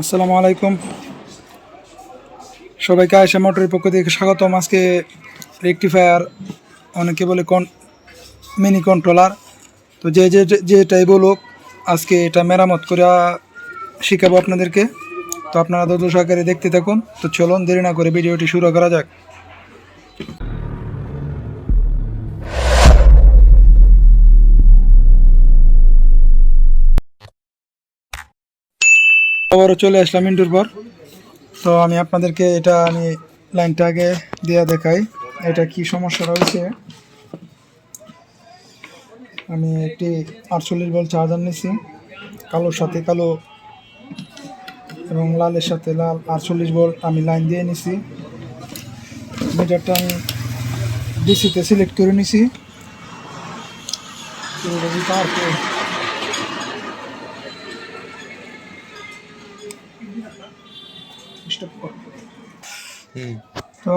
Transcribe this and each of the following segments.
আসসালামু আলাইকুম। সবাইকে আয়সা মোটরের পক্ষ থেকে স্বাগতম। আজকে রেকটিফায়ার অনেকে বলে কন, মিনি কন্ট্রোলার। তো যে যে, যেটাই বলুক, আজকে এটা মেরামত করে শেখাবো আপনাদেরকে। তো আপনারা ধৈর্য সহকারে দেখতে থাকুন। তো চলুন, দেরি না করে ভিডিওটি শুরু করা যাক। আবারও চলে আসলাম ইন্টুর পর। তো আমি আপনাদেরকে এটা আমি লাইনটা আগে দেওয়া দেখাই, এটা কি সমস্যা রয়েছে। আমি একটি আটচল্লিশ বল চার্জার নিছি, কালোর সাথে কালো এবং লালের সাথে লাল আটচল্লিশ বল আমি লাইন দিয়ে নিছি। মিটারটা আমি ডিসিতে সিলেক্ট করে নিছি। তারপর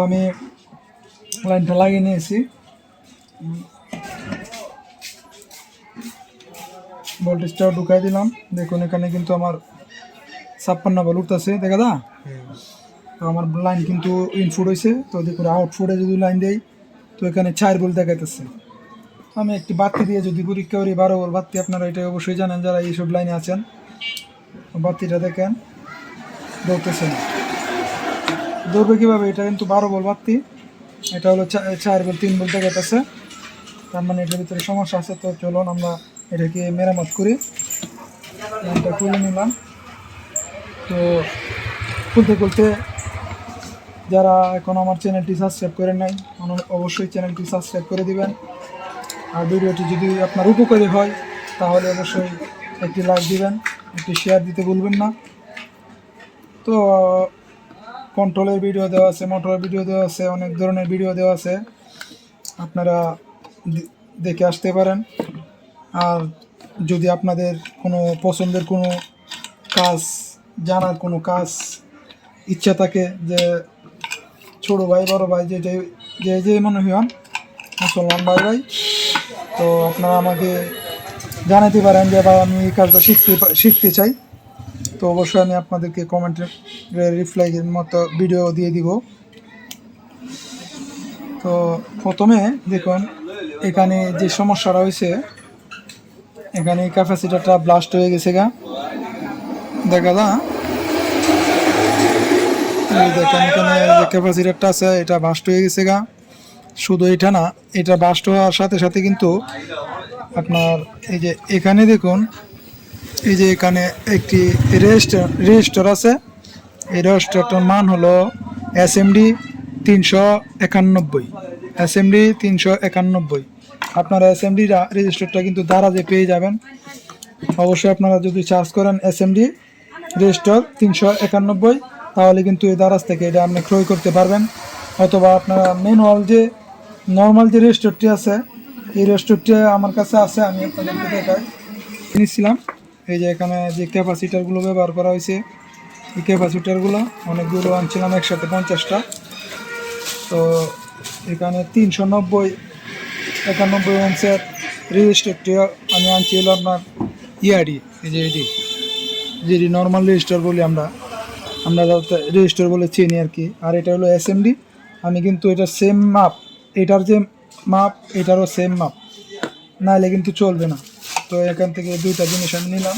আমি লাইনটা লাগিয়ে নিয়েছি। ভোল্টেজটাও ঢুকাই দিলাম। দেখুন, এখানে কিন্তু আমার ছাপ্পান্ন বল উঠতেছে, দেখা দা? তো আমার লাইন কিন্তু ইনফুট হয়েছে তো দেখুন আউটফুটে যদি লাইন দেই, তো এখানে চার বল দেখাইতেছে। আমি একটি বাতি দিয়ে যদি পরীক্ষা করি, বারো বল বাতি আপনারা এটা অবশ্যই জানেন, যারা এইসব লাইনে আছেন। বাতিটা দেখেন ধরতেছে না ধরবে কীভাবে? এটা কিন্তু বারো বল বাতি এটা হলো চার বল, তিন বল দেখাইতেছে তার মানে এটার ভিতরে সমস্যা আছে। তো চলুন আমরা এটাকে মেরামত করি। লাইনটা খুলে নিলাম। তো খুলতে খুলতে যারা এখন আমার চ্যানেলটি সাবস্ক্রাইব করেন নাই অবশ্যই চ্যানেলটি সাবস্ক্রাইব করে দিবেন। আর ভিডিওটি যদি আপনার উপকারী হয়, তাহলে অবশ্যই একটি লাইক দিবেন, একটি শেয়ার দিতে ভুলবেন না। তো কন্ট্রোলের ভিডিও দেওয়া আছে মোটরের ভিডিও দেওয়া আছে, অনেক ধরনের ভিডিও দেওয়া আছে। আপনারা দেখে আসতে পারেন। আর যদি আপনাদের কোনো পছন্দের কোনো কাজ, জানার কোনো কাজ ইচ্ছা থাকে যে ছোটো ভাই, বড় ভাই, যে যে যে মনে হন, মুসলমান ভাই ভাই, তো আপনারা আমাকে জানাতে পারেন যে, ভাই, আমি এই কাজটা শিখতে শিখতে চাই। তো অবশ্যই আমি আপনাদেরকে কমেন্টের রিপ্লাইয়ের মতো ভিডিও দিয়ে দিব। তো প্রথমে দেখুন, এখানে যে সমস্যাটা হয়েছে এখানে ক্যাপাসিটারটা ব্লাস্ট হয়ে গেছে গা। দেখা এই দেখেন, এখানে যে ক্যাপাসিটারটা আছে, এটা বাস্ট হয়ে গেছে গা। শুধু এটা না, এটা বাস্ট হওয়ার সাথে সাথে কিন্তু আপনার এই যে এখানে দেখুন এই যে এখানে একটি রেজিস্টার রেজিস্টার আছে। এই রেজিস্টারটার মান হলো এস এম ডি তিনশো একানব্বই। এস এম ডি তিনশো একানব্বই। আপনারা এস এম ডি রেজিস্টারটা কিন্তু দারাজে পেয়ে যাবেন। অবশ্যই আপনারা যদি চার্জ করেন এস এম ডি রেজিস্টার তিনশো একানব্বই, তাহলে কিন্তু এই দারাজ থেকে এটা আপনি ক্রয় করতে পারবেন। অথবা আপনারা ম্যানুয়াল যে, নর্মাল যে রেজিস্টারটি আছে, এই রেজিস্টারটি আমার কাছে আছে, আমি আপনাদেরকে দেখাই। নিয়েছিলাম এই যে এখানে যে ক্যাপাসিটারগুলো ব্যবহার করা হয়েছে, এই ক্যাপাসিটারগুলো অনেকগুলো আনছিলাম একসাথে পঞ্চাশটা। তো এখানে তিনশো নব্বই, একানব্বই অংশের রেজিস্টারটি আমি আনছি হলো আপনার ইয়াডি এই যে এটি। যেটি নর্মাল রেজিস্টার বলি আমরা। আমরা রেজিস্টার বলে চিনি আর কি। আর এটা হলো এসএমডি আমি কিন্তু এটা সেম মাপ এটার যে মাপ এটারও সেম মাপ নাহলে কিন্তু চলবে না। তো এখান থেকে দুইটা জিনিস আমি নিলাম।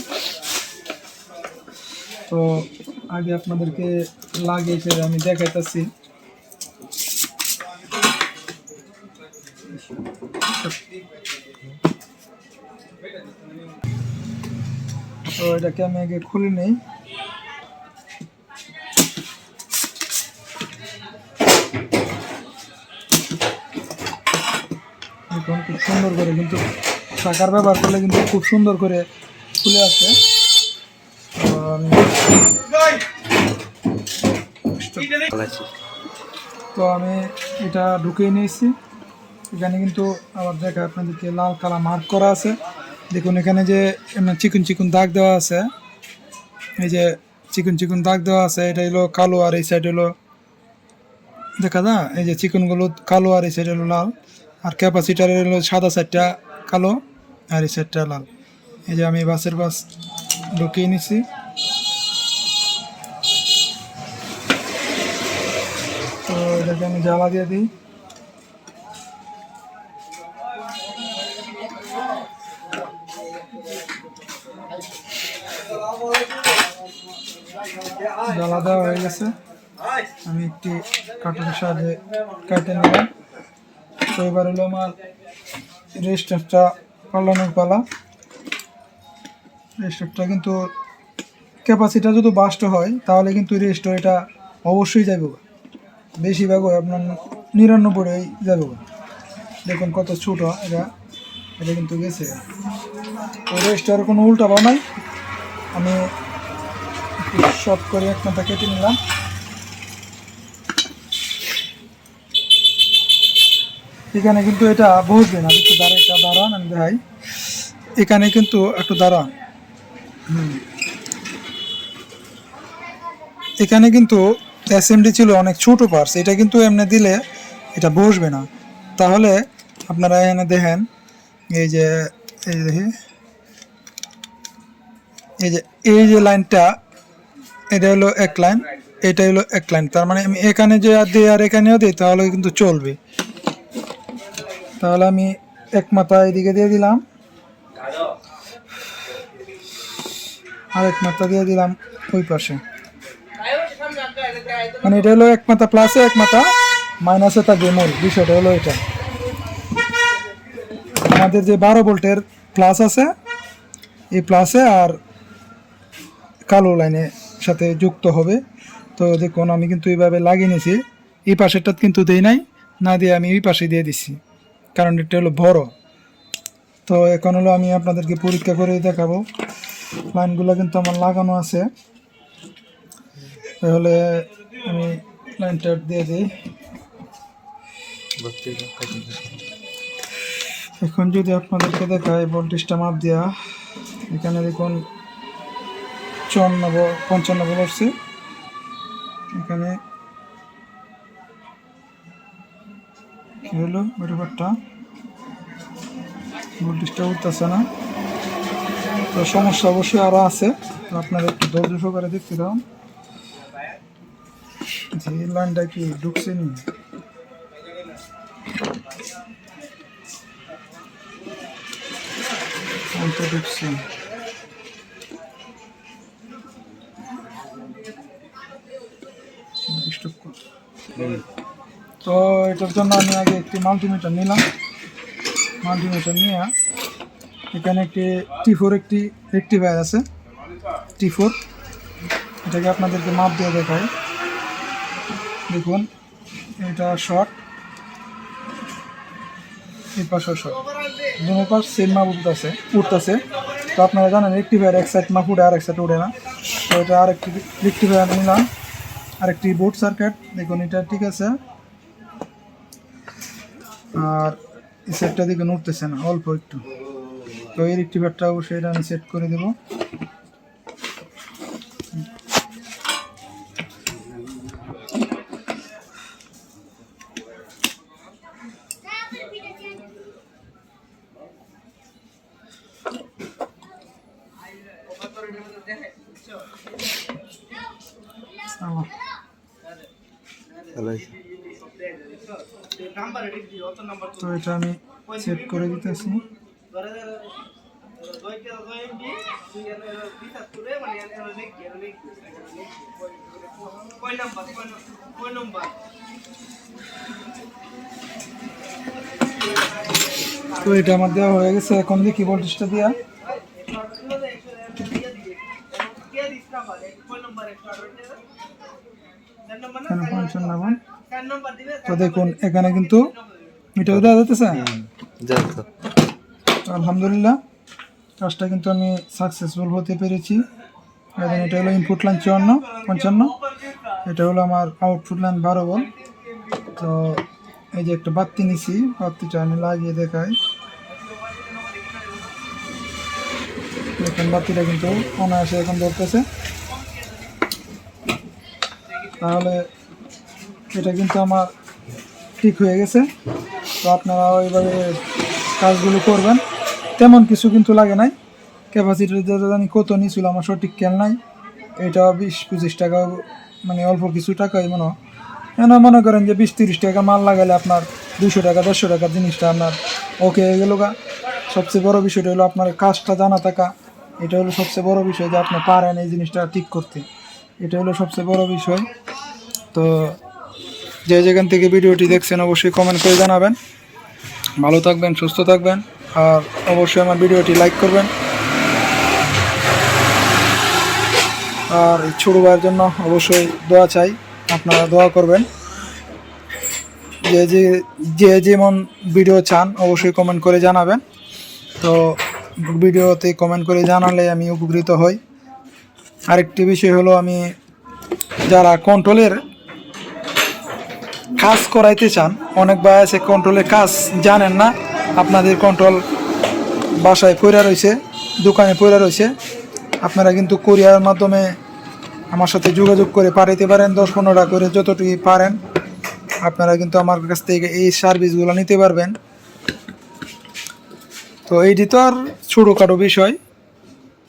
তো আগে আপনাদেরকে লাগিয়ে ফেলে আমি দেখাইতেছি। তো এটাকে আমি আগে খুলে নেই? দেখুন, খুব সুন্দর করে কিন্তু শাখার ব্যবহার করলে কিন্তু খুব সুন্দর করে খুলে আসে। তো আমি এটা ঢুকিয়ে নিয়েছি। এখানে কিন্তু আবার দেখা আপনাদেরকে লাল কালা মার্ক করা আছে। দেখুন, এখানে যে চিকুন চিকুন দাগ দেওয়া আছে, এই যে চিকুন চিকুন দাগ দেওয়া আছে, এটা হলো কালো আর এই সাইড হলো দেখা দা এই যে চিকনগুলো কালো আর এই সাইড হলো লাল। আর ক্যাপাসিটারের হলো সাদা সাইডটা কালো। আর এই সাইডটা লাল। এই যে আমি বাসের বাস ঢুকিয়ে নিছি। তো এটাকে আমি জ্বালা দিয়ে দিই। জ্বালা দেওয়া হয়ে গেছে। আমি একটি কাটার সাহায্যে কাটে নিলাম। তো এবার হলো আমার রেজিস্টারটা পাল্লানোর পালা। রেজিস্টারটা কিন্তু ক্যাপাসিটা যদি বাস্ট হয়, তাহলে কিন্তু রেজিস্টার এটা অবশ্যই যাবে বেশিরভাগ আপনার নিরানব্বই যাবে দেখুন কত ছোট, এটা এটা কিন্তু গেছে। তো রেজিস্টার কোনো উল্টাবাও নাই। আমি শর্ট করে এক মাথা কেটে নিলাম। এখানে কিন্তু এটা বসবে না একটু দাঁড়া এটা দাঁড়ান, আমি দেখাই। এখানে কিন্তু একটু দাঁড়ান। এখানে কিন্তু এসএমডি ছিল অনেক ছোট পার্স এটা কিন্তু এমনি দিলে এটা বসবে না। তাহলে আপনারা এখানে দেখেন, এই যে এই যে দেখি, এই যে এই যে লাইনটা এটা হলো এক লাইন এটা হলো এক লাইন তার মানে আমি এখানে যে আর দিই আর এখানেও দিই, তাহলে কিন্তু চলবে। তাহলে আমি এক মাথা এদিকে দিয়ে দিলাম। আর এক মাথা দিয়ে দিলাম ওই পাশে। মানে এটা হলো এক মাথা প্লাসে এক মাথা মাইনাসে থাকবে মূল। বিষয়টা হলো এটা। আমাদের যে বারো ভোল্টের প্লাস আছে, এই প্লাসে আর কালো লাইনের সাথে যুক্ত হবে। তো দেখুন, আমি কিন্তু এইভাবে লাগিয়ে নিয়েছি। এই পাশেরটা কিন্তু দেই নাই, না দিয়ে আমি এই পাশে দিয়ে দিছি। কারণ এটা হলো বড়। তো এখন হলো আমি আপনাদেরকে পরীক্ষা করে দেখাবো। লাইনগুলো কিন্তু আমার লাগানো আছে। তাহলে আমি লাইনটা দিয়ে দিই। এখন যদি আপনাদেরকে দেখায় ভোল্টেজটা মাপ দেওয়া এখানে দেখুন, চুয়ান্ন পঞ্চান্ন বলছে এখানে কি হলো ব্যাপারটা। ভোল্টেজটা উঠতেছে না। তো সমস্যা অবশ্যই আরও আছে। তো আপনারা একটু ধৈর্য সহকারে দেখতে দাও। যে লাইনটা কি ঢুকছে নি? ঢুকছে। কর। তো এটার জন্য আমি আগে একটি মাল্টিমিটার নিলাম। মাল্টিমিটার নিয়ে এখানে একটি টি ফোর একটি রেক্টিফায়ার আছে। টি ফোর এটাকে আপনাদেরকে মাপ দিয়ে দেখাই। দেখুন, এটা শর্ট এই পাশেও শর্ট দুনো পাশ সেম মাপ উঠতেছে উঠতেছে। তো আপনারা জানেন রেক্টিফায়ার এক সাইড মাপ উঠে আর এক সাইড উঠে না। তো এটা আরেকটি রেক্টিফায়ার নিলাম। আরেকটি বোর্ড সার্কিট দেখুন, এটা ঠিক আছে। আর সেটটা দিকে নড়তেছে না, অল্প একটু। তো ব্যাটটা অবশ্যই এটা আমি সেট করে দেবো। তো এটা আমি সেট করে দিতেছি। তো এটা আমার দেওয়া হয়ে গেছে এখন দেখি ভোল্টেজটা দিয়া। পঞ্চান্ন নাম্বার তো দেখুন এখানে কিন্তু মিটার দেওয়া যেতেছে তো। আলহামদুলিল্লাহ কাজটা কিন্তু আমি সাকসেসফুল হতে পেরেছি। এবং এটা হলো ইনপুট লাইন চুয়ান্ন পঞ্চান্ন। এটা হলো আমার আউটপুট লাইন বারো বল তো এই যে একটা বাতি নিছি বাতিটা আমি লাগিয়ে দেখাই। দেখুন বাতিটা কিন্তু অনায়াসে এখন ধরতেছে। তাহলে এটা কিন্তু আমার ঠিক হয়ে গেছে। তো আপনারা ওইভাবে কাজগুলো করবেন। তেমন কিছু কিন্তু লাগে নাই। ক্যাপাসিটির জানি কত নিয়েছিল আমার সঠিক খেয়াল নাই। এটা বিশ, পঁচিশ টাকা মানে অল্প কিছু টাকাই মনে হয়। কেন মনে করেন যে বিশ, তিরিশ টাকা মাল লাগালে আপনার দুশো টাকা, দেড়শো টাকার জিনিসটা আপনার ওকে হয়ে গেল গা। সবচেয়ে বড় বিষয়টা হলো আপনার কাজটা জানা থাকা। এটা হলো সবচেয়ে বড় বিষয় যে আপনি পারেন এই জিনিসটা ঠিক করতে। এটা হলো সবচেয়ে বড় বিষয়। তো যে যেখান থেকে ভিডিওটি দেখছেন অবশ্যই কমেন্ট করে জানাবেন। ভালো থাকবেন, সুস্থ থাকবেন, আর অবশ্যই আমার ভিডিওটি লাইক করবেন। আর ছোটো ভাইয়ের জন্য অবশ্যই দোয়া চাই, আপনারা দোয়া করবেন। যে যে যে যেমন ভিডিও চান, অবশ্যই কমেন্ট করে জানাবেন। তো ভিডিওতে কমেন্ট করে জানালে আমি উপকৃত হই। আরেকটি বিষয় হলো আমি যারা কন্ট্রোলের কাজ করাইতে চান, অনেক ভাই আছে কন্ট্রোলের কাজ জানেন না, আপনাদের কন্ট্রোল বাসায় পড়া রয়েছে দোকানে পড়া রয়েছে আপনারা কিন্তু কোরিয়ার মাধ্যমে আমার সাথে যোগাযোগ করে পাঠাইতে পারেন, দশ পনেরোটা করে যতটুকু পারেন। আপনারা কিন্তু আমার কাছ থেকে এই সার্ভিসগুলো নিতে পারবেন। তো এইটি তো আর ছোটোখাটো বিষয়,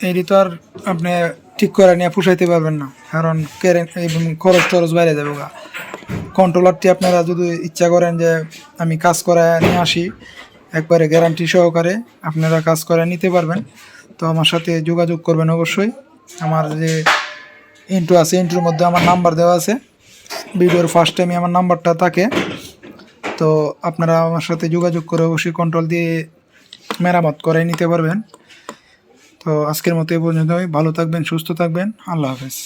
এইটি তো আর আপনি ঠিক করে নিয়ে পুষাইতে পারবেন না, কারণ খরচ টরচ বাইরে যাবে গা। কন্ট্রোলারটি আপনারা যদি ইচ্ছা করেন যে আমি কাজ করে নিয়ে আসি, একবারে গ্যারান্টি সহকারে আপনারা কাজ করে নিতে পারবেন। তো আমার সাথে যোগাযোগ করবেন অবশ্যই। আমার যে ইন্টু আছে ইন্টুর মধ্যে আমার নাম্বার দেওয়া আছে। ভিডিওর ফার্স্ট টাইমে আমার নাম্বারটা থাকে। তো আপনারা আমার সাথে যোগাযোগ করে অবশ্যই কন্ট্রোল দিয়ে মেরামত করে নিতে পারবেন। তো আজকের মতো এই পর্যন্তই। ভালো থাকবেন, সুস্থ থাকবেন। আল্লাহ হাফেজ।